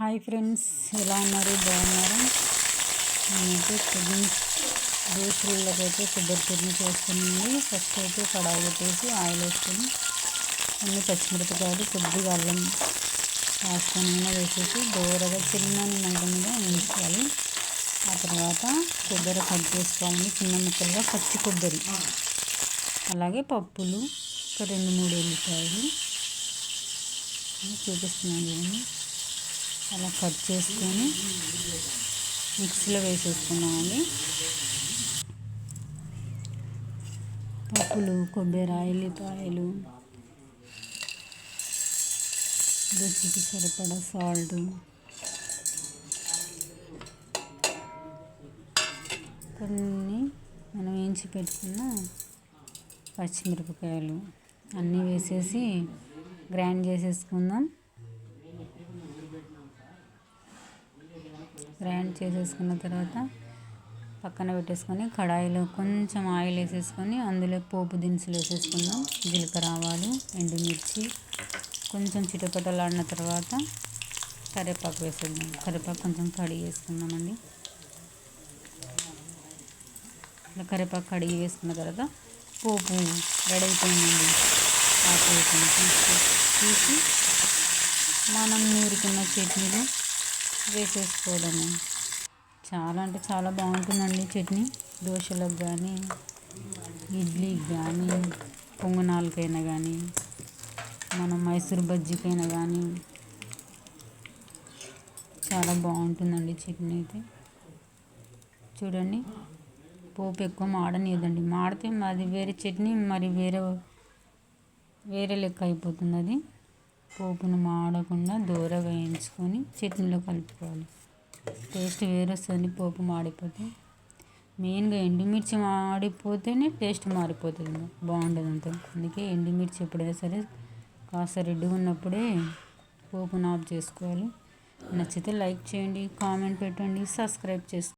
Hi friends ఎలా ఉన్నారు? బాగున్నారా? నేనైతే కొద్ది దోశలకి అయితే కొబ్బరి చట్నీ చేస్తున్నాను. ఫస్ట్ అయితే కడాయి పెట్టేసి ఆయిల్ వేసుకొని అన్ని పచ్చిమిరపకాయలు కొద్దిగా అల్లం వేసుకొని వేసేసి దూరగా చిన్న మంట మీద వేయించుకోవాలి ఆ తర్వాత కొబ్బరి కట్ చేసుకోవాలి. చిన్న ముక్కలుగా పచ్చి కొబ్బరి. అలాగే పప్పులు ఒక రెండు మూడు ఎల్లిపాయలు. చూపిస్తున్నాను చూడండి. అలా కట్ చేసుకొని మిక్సీలో వేసేసుకున్నామండి. పప్పులు కొబ్బరి పాయలు రుచికి సరిపడా సాల్ట్ కొన్ని మనం వేయించి పెట్టుకున్న పచ్చిమిరపకాయలు అన్నీ వేసేసి గ్రైండ్ చేసేసుకుందాం. గ్రైండ్ చేసేసుకున్న తర్వాత పక్కన పెట్టేసుకొని కడాయిలో కొంచెం ఆయిల్ వేసేసుకొని అందులో పోపు దినుసులు వేసేసుకుందాం. జీలకర్ర ఆవాలు ఎండుమిర్చి కొంచెం చిటపటలాడిన తర్వాత కరివేపాకు వేసేద్దాం. కరివేపాకు కొంచెం కడిగి వేసుకుందామండి. ఇలా కరివేపాకు కడిగి వేసుకున్న తర్వాత పోపు రెడీ అయిపోయిందండి. ఆ పోపుని తీసి మనం నూరుకున్న చట్నీలో వేసేసుకోవడము. చాలా అంటే చాలా బాగుంటుందండి చట్నీ. దోశలకు కానీ ఇడ్లీకి కానీ పొంగనాలకైనా కానీ మనం మైసూర్ బజ్జీకైనా కానీ చాలా బాగుంటుందండి చట్నీ అయితే. చూడండి పోపు ఎక్కువ మాడనియదండి. మాడితే అది వేరే చట్నీ మరి వేరే వేరే లెక్క అయిపోతుంది అది. పోపును మాడకుండా దూర వేయించుకొని చట్నీలో కలుపుకోవాలి. టేస్ట్ వేరే వస్తుంది పోపు మాడిపోతే మెయిన్గా ఎండుమిర్చి మాడిపోతేనే టేస్ట్ మారిపోతుంది. బాగుంటుంది అంత అందుకే ఎండుమిర్చి ఎప్పుడైనా సరే కాస్త రెడ్డిగా ఉన్నప్పుడే పోపును ఆఫ్ చేసుకోవాలి. నచ్చితే లైక్ చేయండి కామెంట్ పెట్టండి సబ్స్క్రైబ్ చేసుకోండి.